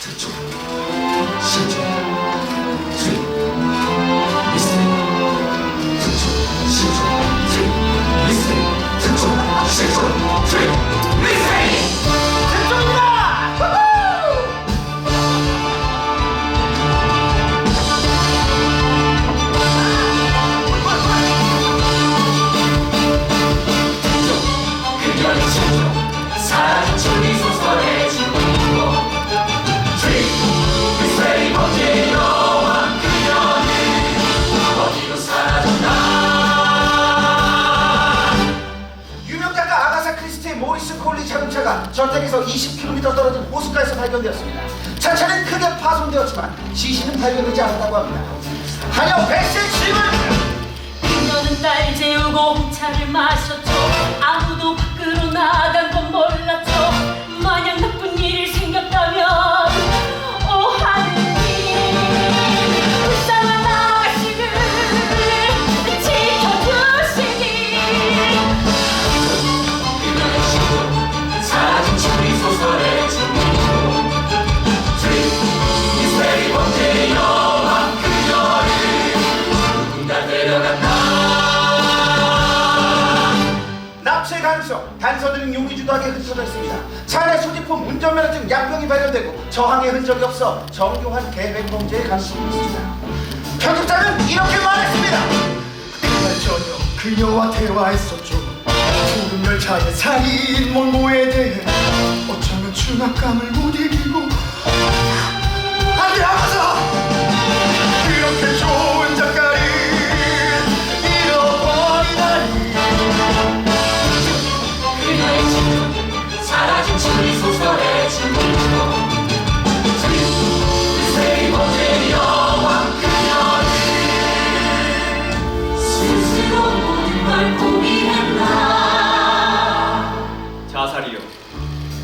특종, 자동차가 저택에서 20km 떨어진 호숫가에서 발견되었습니다. 차차는 크게 파손되었지만 시신은 발견되지 않았다고 합니다. 하여 백세 질문! 그녀는 딸 재우고 차를 마셨죠 아무도 밖으로 나간 건 납치의 가능성, 단서들은 용의주도하게 흩어져 있습니다. 차 안에 소지품, 운전면허증, 약병이 발견되고 저항의 흔적이 없어 정교한 계획 범죄의 가능성이 있습니다. 편집자는 이렇게 말했습니다. 그날 저녁 그녀와 대화했었죠 푸른 열차의 살인 원고에 대해 어쩌면 중압감을 못 이기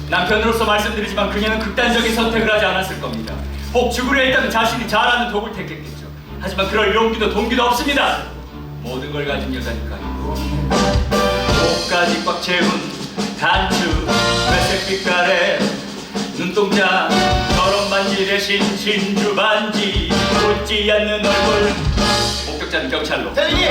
남편으로서 말씀드리지만 그녀는 극단적인 선택을 하지 않았을 겁니다. 혹 죽으려 했다면 자신이 잘하는 독을 택했겠죠. 하지만 그럴 용기도 동기도 없습니다. 모든 걸 가진 여자니까요. 목까지 꽉 채운 단추, 회색 빛깔의 눈동자, 저런 반지의 신신주 반지, 웃지 않는 얼굴. 목격자는 경찰로. 대리님!